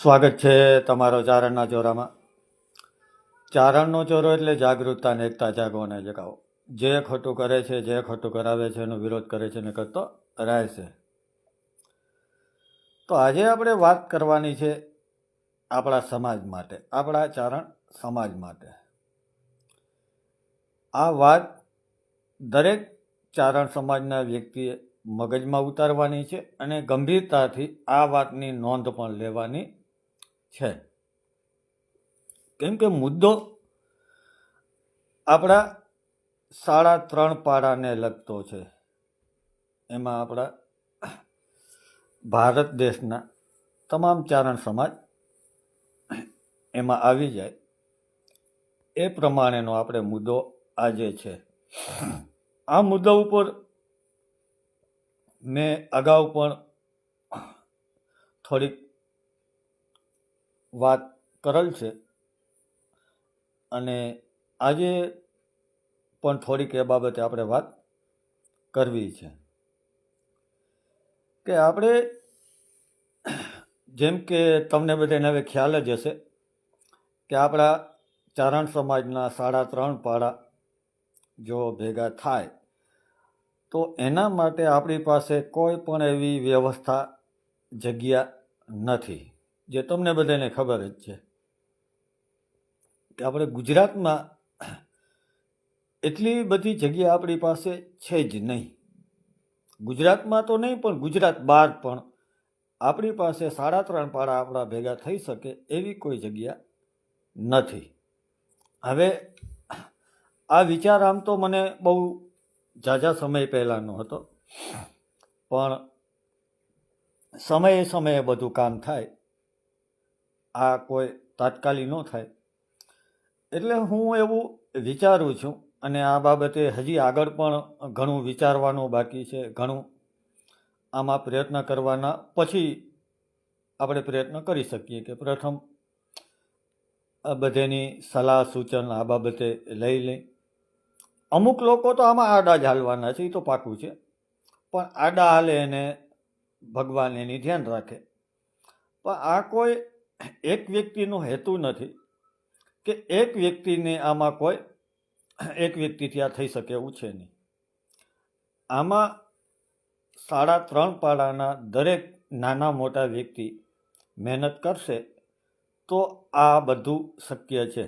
સ્વાગત છે તમારો ચારણના ચોરામાં. ચારણનો ચોરો એટલે જાગૃતતા ને એકતા જાગો અને જગાવો. જે ખોટું કરે છે, જે ખોટું કરાવે છે, એનો વિરોધ કરે છે ને કરતો રહેશે તો આજે આપણે વાત કરવાની છે આપણા સમાજ માટે, આપણા ચારણ સમાજ માટે. આ વાત દરેક ચારણ સમાજના વ્યક્તિએ મગજમાં ઉતારવાની છે અને ગંભીરતાથી આ વાતની નોંધ પણ લેવાની છે. કેમ કે મુદ્દો આપણા સાડા ત્રણ પાડાને લગતો છે. એમાં આપણા ભારત દેશના તમામ ચારણ સમાજ એમાં આવી જાય. એ પ્રમાણેનો આપણે મુદ્દો આજે છે. આ મુદ્દા ઉપર મેં અગાઉ પણ થોડીક વાત કરેલ છે. અને આજે પણ થોડીક એ બાબતે આપણે વાત કરવી છે. કે આપણે જેમ કે તમને બધાને હવે ખ્યાલ જ હશે કે આપણા ચારણ સમાજના સાડા ત્રણ પાડા જો ભેગા થાય, તો એના માટે આપણી પાસે કોઈ પણ એવી વ્યવસ્થા જગ્યા નથી. જે તમને બધાને ખબર જ છે કે આપણે ગુજરાતમાં એટલી બધી જગ્યા આપણી પાસે છે જ નહીં. ગુજરાતમાં તો નહીં, પણ ગુજરાત બહાર પણ આપણી પાસે સાડા ત્રણ પાડા આપણા ભેગા થઈ શકે એવી કોઈ જગ્યા નથી. હવે આ વિચાર આમ તો મને બહુ ઝાઝા સમય પહેલાંનો હતો, પણ સમયે સમયે બધું કામ થાય. આ કોઈ તાત્કાલિક ન થાય. એટલે હું એવું વિચારું છું અને આ બાબતે હજી આગળ પણ ઘણું વિચારવાનું બાકી છે, ઘણું આમાં પ્રયત્ન કરવાના પછી આપણે પ્રયત્ન કરી શકીએ કે પ્રથમ આ બધેની સલાહ સૂચન આ બાબતે લઈ લઈ. અમુક લોકો તો આમાં આડા જ હાલવાના છે, એ તો પાકું છે. પણ આડા હાલે એને ભગવાન એની ધ્યાન રાખે. પણ આ કોઈ એક વ્યક્તિનો હેતુ નથી કે એક વ્યક્તિને આમાં કોઈ એક વ્યક્તિથી આ થઈ શકે એવું છે નહીં. આમાં સાડા ત્રણ પાડાના દરેક નાના મોટા વ્યક્તિ મહેનત કરશે તો આ બધું શક્ય છે.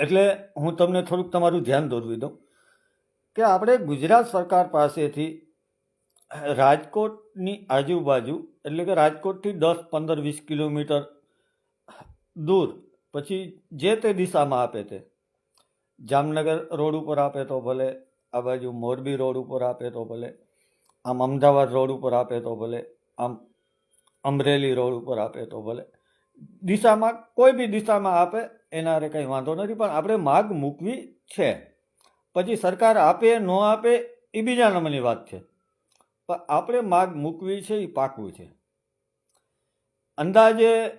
એટલે હું તમને થોડુંક તમારું ધ્યાન દોરવી દઉં કે આપણે ગુજરાત સરકાર પાસેથી રાજકોટની આજુબાજુ, એટલે કે રાજકોટથી દસ, પંદર, વીસ કિલોમીટર દૂર, પછી જે તે દિશામાં આપે તે. જામનગર રોડ ઉપર આપે તો ભલે, આ બાજુ મોરબી રોડ ઉપર આપે તો ભલે, આમ અમદાવાદ રોડ ઉપર આપે તો ભલે, આમ અમરેલી રોડ ઉપર આપે તો ભલે. દિશામાં, કોઈ બી દિશામાં આપે, એના કંઈ વાંધો નથી, પણ આપણે માગ મૂકવી છે. પછી સરકાર આપે, ન આપે, એ બીજા નંબરની વાત છે. પણ આપણે માગ મૂકવી છે એ પાકવું છે. અંદાજે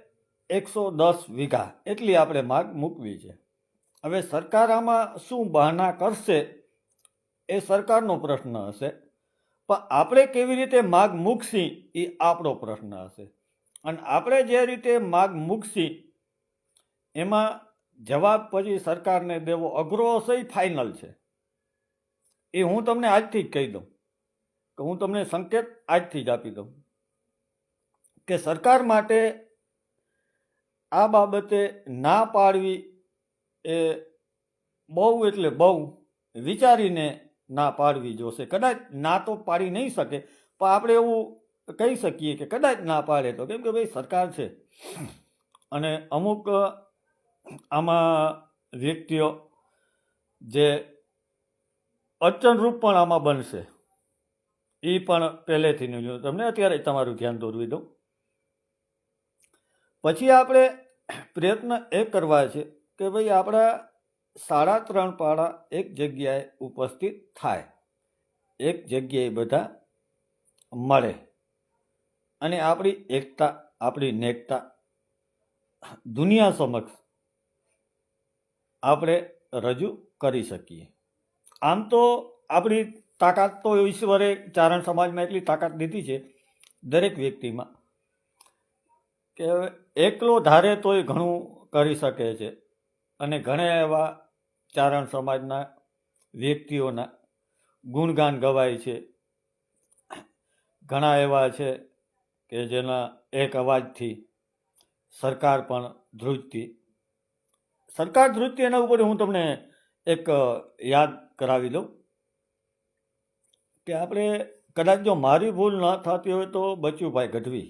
એકસો દસ વીઘા એટલી આપણે માગ મૂકવી છે. હવે સરકાર આમાં શું બહાના કરશે એ સરકારનો પ્રશ્ન હશે. પણ આપણે કેવી રીતે માગ મૂકશી એ આપણો પ્રશ્ન હશે. અને આપણે જે રીતે માગ મૂકશી, એમાં જવાબ પછી સરકારને દેવો અઘરો હશે એ ફાઇનલ છે. એ હું તમને આજથી જ કહી દઉં. કે હું તમને સંકેત આજથી જ આપી દઉં કે સરકાર માટે આ બાબતે ના પાડવી એ બહુ એટલે બહુ વિચારીને ના પાડવી જોશે. કદાચ ના તો પાડી નહીં શકે, પણ આપણે એવું કહી શકીએ કે કદાચ ના પાડે તો. કેમ કે ભાઈ સરકાર છે અને અમુક આમાં વ્યક્તિઓ જે અડચણરૂપ પણ આમાં બનશે. એ પણ પહેલેથી નહીં તમને અત્યારે તમારું ધ્યાન દોરવી દઉં. પછી આપણે પ્રયત્ન એ કરવા છે કે ભાઈ આપણા સાડા ત્રણ પાડા એક જગ્યાએ ઉપસ્થિત થાય. એક જગ્યાએ બધા મળે. અને આપણી એકતા, આપણી નેકતા દુનિયા સમક્ષ આપણે રજૂ કરી શકીએ. આમ તો આપણી તાકાત તો ઈશ્વરે ચારણ સમાજમાં એટલી તાકાત દીધી છે દરેક વ્યક્તિમાં કે એકલો ધારે તોય ઘણું કરી શકે છે. અને ઘણા એવા ચારણ સમાજના વ્યક્તિઓના ગુણગાન ગવાય છે. ઘણા એવા છે કે જેના એક અવાજથી સરકાર પણ ધ્રુજતી. સરકાર ધ્રુજતી એના ઉપર હું તમને એક યાદ કરાવી દઉં. કે આપણે કદાચ જો મારી ભૂલ ન થતી હોય તો બચુભાઈ ગઢવી.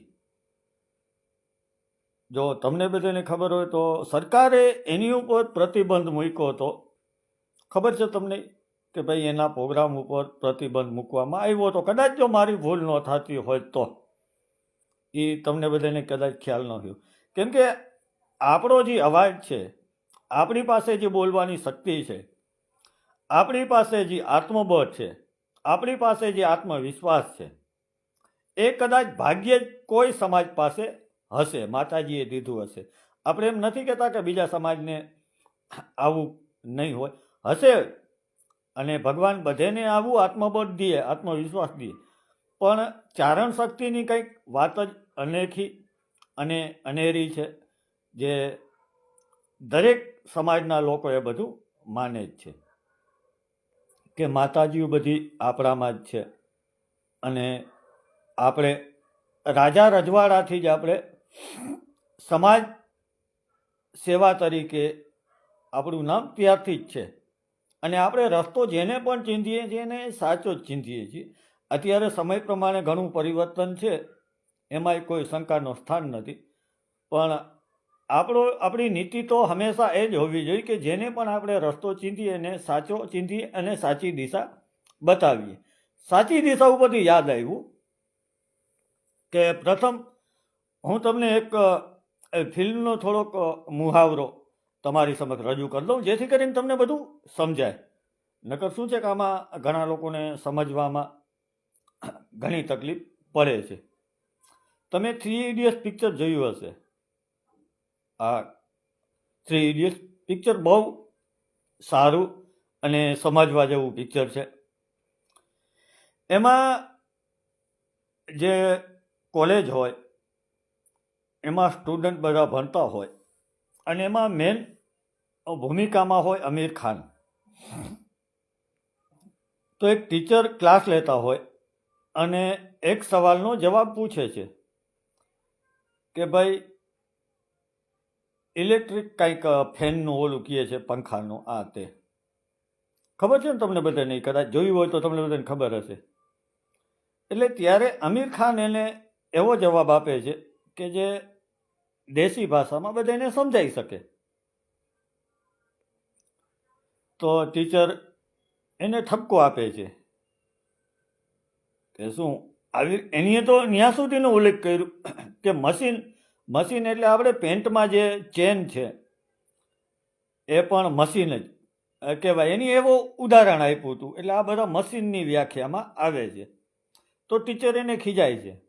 જો તમને બધાને ખબર હોય તો સરકારે એની ઉપર પ્રતિબંધ મૂક્યો હતો. ખબર છે તમને કે ભાઈ એના પ્રોગ્રામ ઉપર પ્રતિબંધ મૂકવામાં આવ્યો હતો. કદાચ જો મારી ભૂલ ન થતી હોય તો. એ તમને બધાને કદાચ ખ્યાલ ન થયો કેમ કે આપણો જે અવાજ છે, આપણી પાસે જે બોલવાની શક્તિ છે, આપણી પાસે જે આત્મબળ છે આપણી પાસે જે આત્મવિશ્વાસ છે, એ કદાચ ભાગ્યે જ કોઈ સમાજ પાસે હશે, માતાજીએ દીધું હશે. આપણે એમ નથી કહેતા કે બીજા સમાજને આવું નહીં હોય. હશે અને ભગવાન બધેને આવું આત્મબળ દે આત્મવિશ્વાસ દે પણ ચારણ શક્તિની કંઈક વાત જ અનેખી અને અનેરી છે, જે દરેક સમાજના લોકો એ બધું માને જ છે. કે માતાજીઓ બધી આપણામાં જ છે. અને આપણે રાજા રજવાડાથી જ આપણે સમાજ સેવા તરીકે આપણું નામ ત્યારથી જ છે. અને આપણે રસ્તો જેને પણ ચીંધીએ છીએ ને એ સાચો જ ચીંધીએ છીએ. અત્યારે સમય પ્રમાણે ઘણું પરિવર્તન છે. એમાંય કોઈ શંકાનો સ્થાન નથી. પણ આપણો, આપણી નીતિ તો હંમેશા એ જ હોવી જોઈએ કે જેને પણ આપણે રસ્તો ચીંધીએ અને સાચો ચીંધીએ અને સાચી દિશા બતાવીએ. સાચી દિશા ઉપરથી યાદ આવ્યું કે પ્રથમ હું તમને એક ફિલ્મનો થોડોક મુહાવરો તમારી સમક્ષ રજૂ કરી દઉં, જેથી કરીને તમને બધું સમજાય. નકર શું છે કે આમાં ઘણા લોકોને સમજવામાં ઘણી તકલીફ પડે છે. તમે થ્રી ઇડિયટ્સ પિક્ચર જોયું હશે. આ થ્રી ઇડિયટ્સ પિક્ચર બહુ સારું અને સમાજવા જેવું પિક્ચર છે. એમાં જે કોલેજ હોય, એમાં સ્ટુડન્ટ બધા ભણતા હોય અને એમાં મેન ભૂમિકામાં હોય અમીર ખાન. તો એક ટીચર ક્લાસ લેતા હોય અને એક સવાલનો જવાબ પૂછે છે કે ભાઈ ઇલેક્ટ્રિક કંઈક ફેનનું ઓલું કહે છે, પંખાનું, આ તે. ખબર છે ને તમને બધાને? કદાચ જોયું હોય તો તમને બધાને ખબર હશે. એટલે ત્યારે અમીર ખાન એને એવો જવાબ આપે છે કે જે દેશી ભાષામાં બધાને સમજાઈ શકે. તો ટીચર એને ઠપકો આપે છે કે શું? આવી એનીએ તો ત્યાં સુધીનો ઉલ્લેખ કર્યો કે મશીન મશીન એટલે આપણે પેન્ટમાં જે ચેન છે, એ પણ મશીન જ. કહેવાય. એની એવું ઉદાહરણ આપ્યું હતું. એટલે આ બધા મશીનની વ્યાખ્યામાં આવે છે. તો ટીચર એને ખીજાય છે.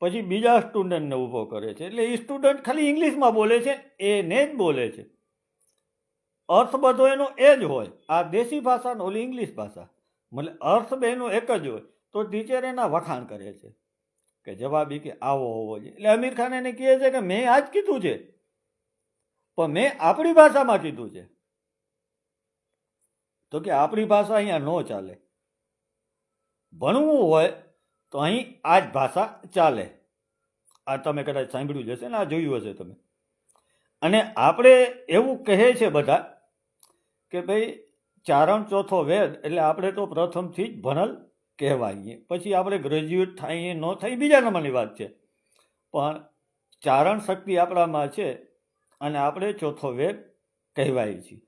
પછી બીજા સ્ટુડન્ટને ઊભો કરે છે. એટલે એ સ્ટુડન્ટ ખાલી ઇંગ્લિશમાં બોલે છે, એને જ બોલે છે. અર્થ બધો એનો એ જ હોય. આ દેશી ભાષા ને ઓલી ઇંગ્લિશ ભાષા. મતલબ અર્થ બેનો એક જ હોય. તો ટીચર એના વખાણ કરે છે. કે જવાબ કે આવો હોવો જોઈએ. એટલે અમીર ખાન એને કહે છે કે મેં આ જ કીધું છે. પણ મેં આપણી ભાષામાં કીધું છે. તો કે આપણી ભાષા અહીંયા ન ચાલે. ભણવું હોય તો અહીં આ જ ભાષા ચાલે. આ તમે કદાચ સાંભળ્યું જ હશે ને, આ જોયું હશે તમે. અને આપણે એવું કહે છે બધા કે ભાઈ ચારણ ચોથો વેદ એટલે આપણે તો પ્રથમથી જ ભણલ કહેવાઈએ. પછી આપણે ગ્રેજ્યુએટ થઈએ, ન થઈ બીજા નંબરની વાત છે. પણ ચારણ શક્તિ આપણામાં છે અને આપણે ચોથો વેદ કહેવાય છીએ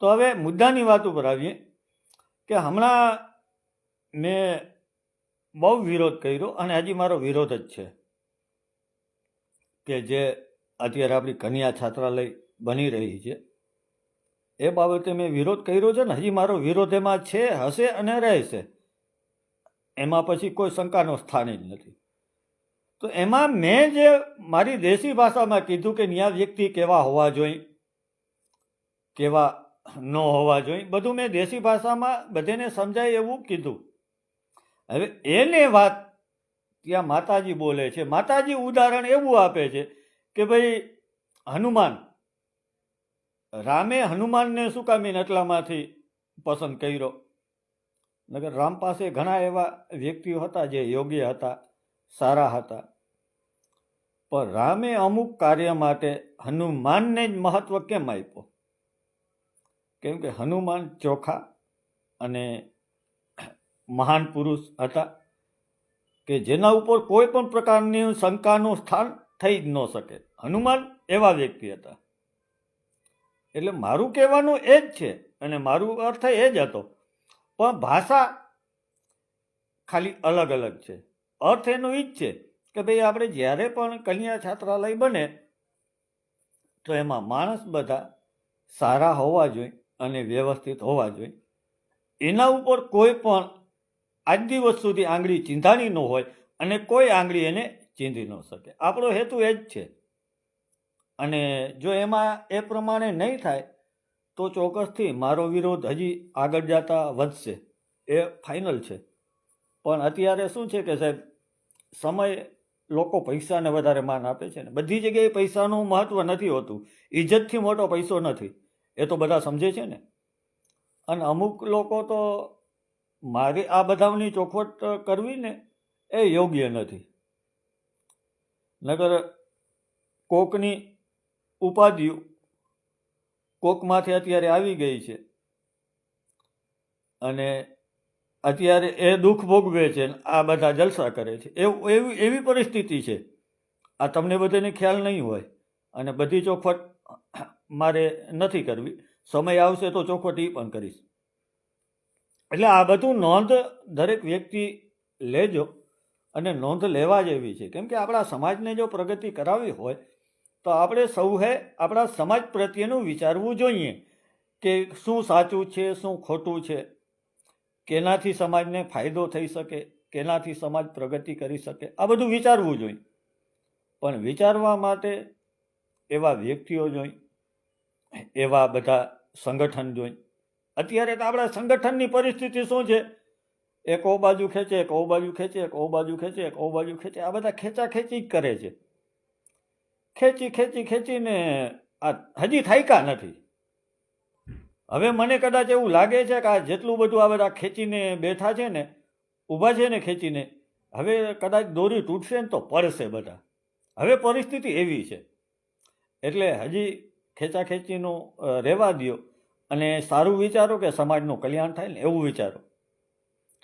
તો હવે મુદ્દાની વાત ઉપર આવીએ કે હમણાં મેં બહુ વિરોધ કર્યો અને હજી મારો વિરોધ જ છે કે જે અત્યારે આપણી કન્યા છાત્રાલય બની રહી છે. એ બાબતે મેં વિરોધ કર્યો છે ને, હજી મારો વિરોધ એમાં છે, હશે અને રહેશે. એમાં પછી કોઈ શંકાનો સ્થાન જ નથી. તો એમાં મેં જે મારી દેશી ભાષામાં કીધું કે ન્યા વ્યક્તિ કેવા હોવા જોઈએ કેવા ન હોવા જોઈએ બધું મેં દેશી ભાષામાં બધાને સમજાય એવું કીધું. હવે એને વાત ત્યાં માતાજી બોલે છે. માતાજી ઉદાહરણ એવું આપે છે કે ભાઈ, હનુમાન, રામે હનુમાનને શું કામીને એટલામાંથી પસંદ કર્યો? નગર રામ પાસે ઘણા એવા વ્યક્તિઓ હતા જે યોગ્ય હતા, સારા હતા. પણ રામે અમુક કાર્ય માટે હનુમાનને જ મહત્વ કેમ આપ્યો? કેમ કે હનુમાન ચોખા અને મહાન પુરુષ હતા કે જેના ઉપર કોઈ પણ પ્રકારની શંકાનું સ્થાન થઈ જ ન શકે. હનુમાન એવા વ્યક્તિ હતા. એટલે મારું કહેવાનું એ જ છે અને મારું અર્થ એ જ હતો પણ ભાષા ખાલી અલગ અલગ છે. અર્થ એનો એ જ છે કે ભાઈ આપણે જ્યારે પણ કન્યા છાત્રાલય બને, તો એમાં માણસ બધા સારા હોવા જોઈએ અને વ્યવસ્થિત હોવા જોઈએ. એના ઉપર કોઈ પણ આજ દિવસ સુધી આંગળી ચીંધાણી ન હોય અને કોઈ આંગળી એને ચીંધી ન શકે. આપણો હેતુ એ જ છે. અને જો એમાં એ પ્રમાણે નહીં થાય તો ચોક્કસથી મારો વિરોધ હજી આગળ જતા વધશે. એ ફાઇનલ છે. પણ અત્યારે શું છે કે સાહેબ, સમય લોકો પૈસાને વધારે માન આપે છે ને. બધી જગ્યાએ પૈસાનું મહત્ત્વ નથી હોતું. ઇજ્જતથી મોટો પૈસો નથી. એ તો બધા સમજે છે ને. અને અમુક લોકો તો મારે આ બધાની ચોખવટ કરવી ને એ યોગ્ય નથી. નગર કોકની ઉપાધિઓ કોકમાંથી અત્યારે આવી ગઈ છે. અને અત્યારે એ દુઃખ ભોગવે છે આ બધા જલસા કરે છે. એવું, એવી એવી પરિસ્થિતિ છે. આ તમને બધાને ખ્યાલ નહીં હોય. અને બધી ચોખવટ મારે નથી કરવી. સમય આવશે તો ચોખવટ એ પણ કરીશ. એટલે આ બધું નોંધ દરેક વ્યક્તિ લેજો અને નોંધ લેવા જેવી છે. કેમ કે આપણા સમાજને જો પ્રગતિ કરાવવી હોય તો આપણે સૌએ આપણા સમાજ પ્રત્યેનું વિચારવું જોઈએ કે શું સાચું છે, શું ખોટું છે. કેનાથી સમાજને ફાયદો થઈ શકે, કેનાથી સમાજ પ્રગતિ કરી શકે, આ બધું વિચારવું જોઈએ. પણ વિચારવા માટે એવા વ્યક્તિઓ જોઈ એવા બધા સંગઠન જોઈ અત્યારે તો આપણા સંગઠનની પરિસ્થિતિ શું છે? એક ઓ બાજુ ખેંચે, એક ઓ બાજુ ખેંચે, એક બાજુ ખેંચે, એક બાજુ ખેંચે, આ બધા ખેંચા ખેંચી જ કરે છે. ખેંચી ખેંચી, ખેંચીને આ હજી થાયકા નથી. હવે મને કદાચ એવું લાગે છે કે આ જેટલું બધું આ બધા ખેંચીને બેઠા છે ને, ઊભા છે ને ખેંચીને, હવે કદાચ દોરી તૂટશે ને તો પડશે બધા. હવે પરિસ્થિતિ એવી છે. એટલે હજી ખેંચા ખેંચીનો રહેવા દ્યો અને સારું વિચારો કે સમાજનું કલ્યાણ થાય ને એવું વિચારો.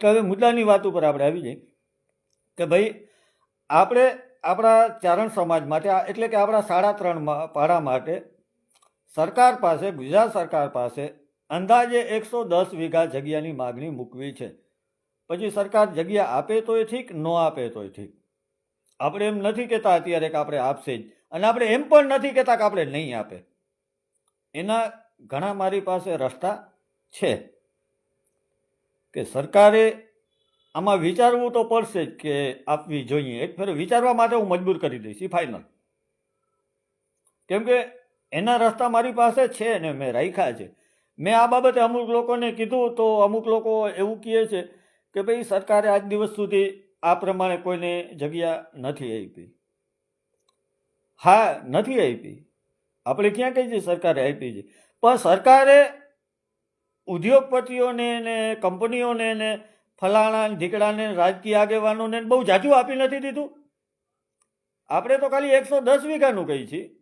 તો હવે મુદ્દાની વાત ઉપર આપણે આવી જઈએ કે ભાઈ, આપણે આપણા ચારણ સમાજ માટે એટલે કે આપણા સાડા ત્રણ પાડા માટે, સરકાર પાસે, ગુજરાત સરકાર પાસે અંદાજે એકસો દસ વીઘા જગ્યાની માગણી મૂકવી છે. પછી સરકાર જગ્યા આપે તોય ઠીક, ન આપે તોય ઠીક. આપણે એમ નથી કહેતા અત્યારે કે આપણે આપશે જ, અને આપણે એમ પણ નથી કહેતા કે આપણે નહીં આપે. એના ઘણા મારી પાસે રસ્તા છે કે સરકારે આમાં વિચારવું તો પડશે જ કે આપવી જોઈએ. એક ફેર વિચારવા માટે હું મજબૂર કરી દઈશ એ ફાઇનલ કેમ કે એના રસ્તા મારી પાસે છે ને મેં રાખ્યા છે. મેં આ બાબતે અમુક લોકોને કીધું તો અમુક લોકો એવું કહે છે કે ભાઈ સરકારે આજ દિવસ સુધી આ પ્રમાણે કોઈને જગ્યા નથી આપી. હા, નથી આપી. આપણે ક્યાં કહીએ છીએ સરકારે આપી છે? પણ સરકારે ઉદ્યોગપતિઓને ને કંપનીઓને ને ફલાણા ઢીકડાને રાજકીય આગેવાનોને બહુ જાજુ આપી નથી દીધું. આપણે તો ખાલી એકસો દસ વીઘાનું કહી છીએ.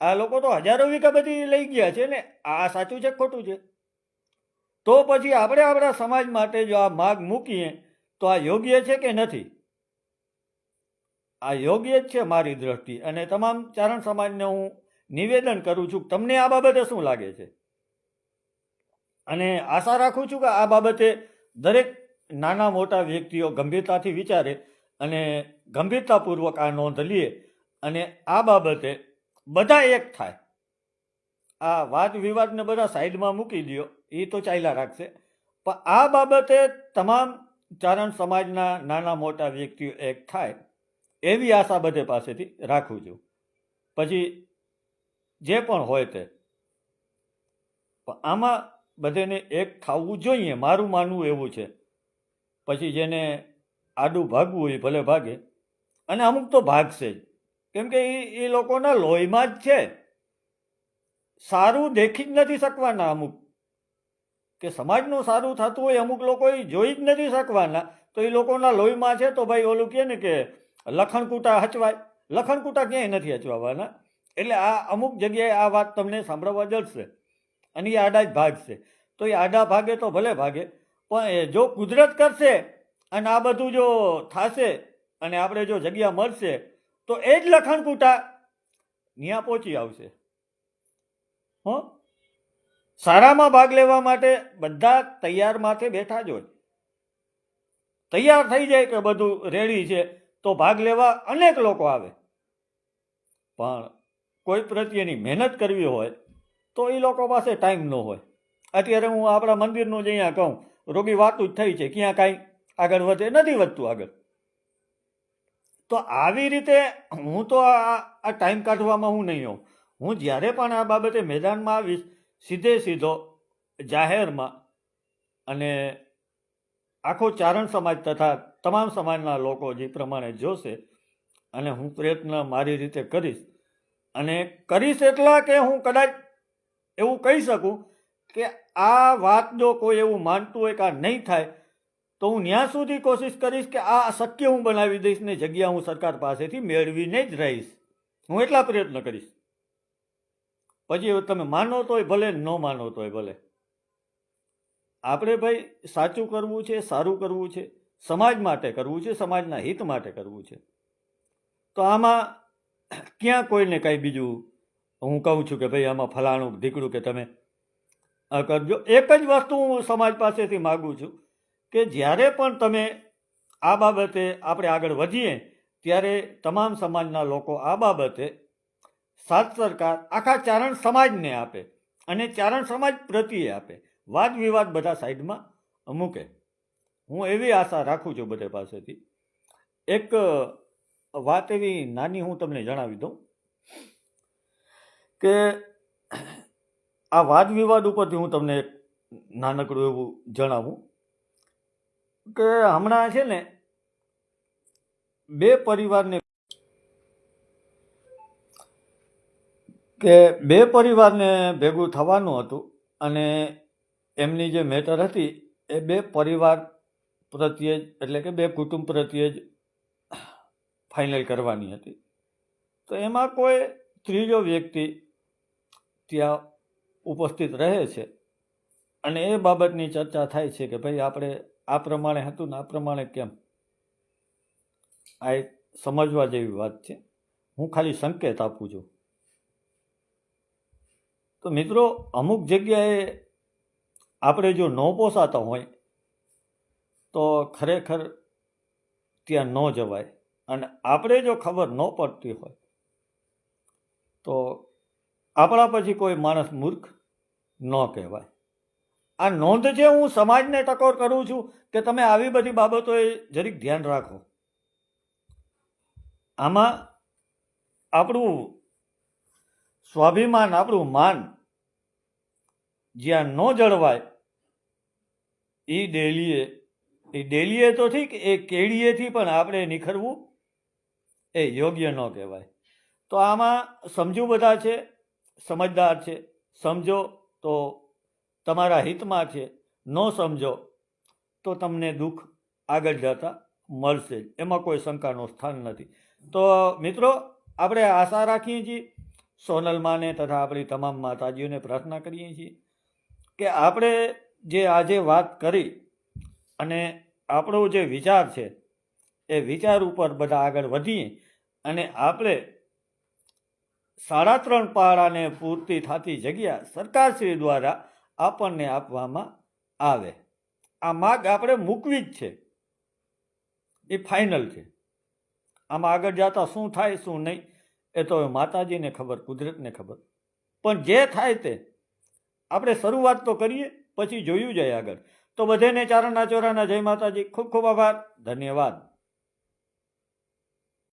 આ લોકો તો હજારો વીઘા બધી લઈ ગયા છે ને. આ સાચું છે ખોટું છે? તો પછી આપણે આપણા સમાજ માટે જો આ માગ મૂકીએ, તો આ યોગ્ય છે કે નથી? આ યોગ્ય જ છે મારી દ્રષ્ટિ. અને તમામ ચારણ સમાજને હું નિવેદન કરું છું તમને આ બાબતે શું લાગે છે? અને આશા રાખું છું કે આ બાબતે દરેક નાના મોટા વ્યક્તિઓ ગંભીરતાથી વિચારે અને ગંભીરતાપૂર્વક આ નોંધ લે અને આ બાબતે બધા એક થાય. આ વાદ વિવાદને બધા સાઈડમાં મૂકી દો એ તો ચાલ્યા રાખશે. પણ આ બાબતે તમામ ચારણ સમાજના નાના મોટા વ્યક્તિઓ એક થાય, એવી આશા બધે પાસેથી રાખું છું. પછી જે પણ હોય તે. આમાં બધાને એક થવું જોઈએ, મારું માનવું એવું છે. પછી જેને આડું ભાગવું હોય ભલે ભાગે, અને અમુક તો ભાગશે જ. કેમ કે એ એ લોકોના લોહીમાં જ છે. સારું દેખી જ નથી શકવાના અમુક. કે સમાજનું સારું થતું હોય અમુક લોકો એ જોઈ જ નથી શકવાના. તો એ લોકોના લોહીમાં છે તો ભાઈ ઓલું કહે ને કે લખણકૂટા હચવાય. લખણકૂટા ક્યાંય નથી હચવાવાના. એટલે આ અમુક જગ્યાએ આ વાત તમને સાંભળવા જશે અને એ આડા જ ભાગ છે તો એ આડા ભાગે તો ભલે ભાગે પણ જો કુદરત કરશે અને આ બધું જો થશે અને આપણે જો જગ્યા મળશે, તો એ જ લખણકૂટા ત્યાં પહોંચી આવશે. હો? સારામાં ભાગ લેવા માટે બધા તૈયાર માથે બેઠા જ હોય. તૈયાર થઈ જાય કે બધું રેડી છે, તો ભાગ લેવા અનેક લોકો આવે. પણ કોઈ પ્રત્યેની મહેનત કરવી હોય, તો એ લોકો પાસે ટાઈમ ન હોય. અત્યારે હું આપણા મંદિરનું જ અહીંયા કહું રોગી વાતું જ થઈ છે, ક્યાં કાંઈ આગળ વધે, નથી વધતું આગળ. તો આવી રીતે હું તો આ ટાઈમ કાઢવામાં હું નહીં હોઉં. હું જ્યારે પણ આ બાબતે મેદાનમાં આવીશ, સીધે સીધો જાહેરમાં અને આખો ચારણ સમાજ તથા તમામ સમાજના લોકો જે પ્રમાણે જોશે અને હું પ્રયત્ન મારી રીતે કરીશ અને કરીશ એટલા કે હું કદાચ એવું કહી શકું કે આ વાત જો કોઈ એવું માનતું હોય કે આ નહીં થાય, તો હું ત્યાં સુધી કોશિશ કરીશ કે આ શક્ય હું બનાવી દઈશ ને જગ્યા હું સરકાર પાસેથી મેળવીને જ રહીશ. હું એટલા પ્રયત્ન કરીશ. પછી તમે માનો તોય ભલે, ન માનો તોય ભલે. આપણે ભાઈ સાચું કરવું છે, સારું કરવું છે, સમાજ માટે કરવું છે, સમાજના હિત માટે કરવું છે. તો આમાં ક્યાં કોઈને કાંઈ બીજું હું કહું છું કે ભાઈ આમાં ફલાણું દીકડું કે તમે આ કરજો. એક જ વસ્તુ હું સમાજ પાસેથી માગું છું કે જ્યારે પણ તમે આ બાબતે આપણે આગળ વધીએ, ત્યારે તમામ સમાજના લોકો આ બાબતે સાત સરકાર આખા ચારણ સમાજને આપે અને ચારણ સમાજ પ્રત્યે આપે. વાદ વિવાદ બધા સાઈડમાં મૂકે. હું એવી આશા રાખું છું બધે પાસેથી. એક વાત એવી નાની હું તમને જણાવી દઉં કે આ વાદ વિવાદ ઉપરથી હું તમને એક નાનકડું એવું જણાવું કે હમણાં છે ને બે પરિવારને કે બે પરિવારને ભેગું થવાનું હતું અને એમની જે મેટર હતી એ બે પરિવાર પ્રત્યે જ, એટલે કે બે કુટુંબ પ્રત્યે જ ફાઇનલ કરવાની હતી. તો એમાં કોઈ ત્રીજો વ્યક્તિ ત્યાં ઉપસ્થિત રહે છે. અને એ બાબતની ચર્ચા થાય છે કે ભાઈ આપણે આ પ્રમાણે હતું ને આ પ્રમાણે કેમ? આ એક સમજવા જેવી વાત છે. હું ખાલી સંકેત આપું છું. તો મિત્રો, અમુક જગ્યાએ આપણે જો ન પોસાતા હોય, તો ખરેખર ત્યાં ન જવાય. અને આપણે જો ખબર ન પડતી હોય, તો આપણા પછી કોઈ માણસ મૂર્ખ ન કહેવાય. આ નોંધ છે હું સમાજને ટકોર કરું છું કે તમે આવી બધી બાબતોએ જરીક ધ્યાન રાખો. આમાં આપણું સ્વાભિમાન, આપણું માન જ્યાં ન જળવાય એ ડેલીએ એ ડેલીએ તો ઠીક, એ કેળીએથી પણ આપણે નિખરવું એ યોગ્ય ન કહેવાય. તો આમાં સમજુ બધા છે, સમજદાર છે, સમજો તો તમારા હિતમાં છે, ન સમજો, તો તમને દુઃખ આગળ જતા મળશે. જ એમાં કોઈ શંકાનું સ્થાન નથી. તો મિત્રો, આપણે આશા રાખીએ છીએ, સોનલમાને તથા આપણી તમામ માતાજીઓને પ્રાર્થના કરીએ છીએ કે આપણે જે આજે વાત કરી અને આપણો જે વિચાર છે, એ વિચાર ઉપર બધા આગળ વધીએ અને આપણે સાડા ત્રણ પાડાને પૂરતી થતી જગ્યા સરકારશ્રી દ્વારા આપણને આપવામાં આવે. આ માગ આપણે મૂકવી જ છે. એ ફાઇનલ છે. આમાં આગળ જતા શું થાય, શું નહીં, એ તો માતાજીને ખબર, કુદરતને ખબર. પણ જે થાય તે આપણે શરૂઆત તો કરીએ, પછી જોયું જાય આગળ. તો બધેને ચારણના ચોરાના જય માતાજી. ખૂબ ખૂબ આભાર. ધન્યવાદ.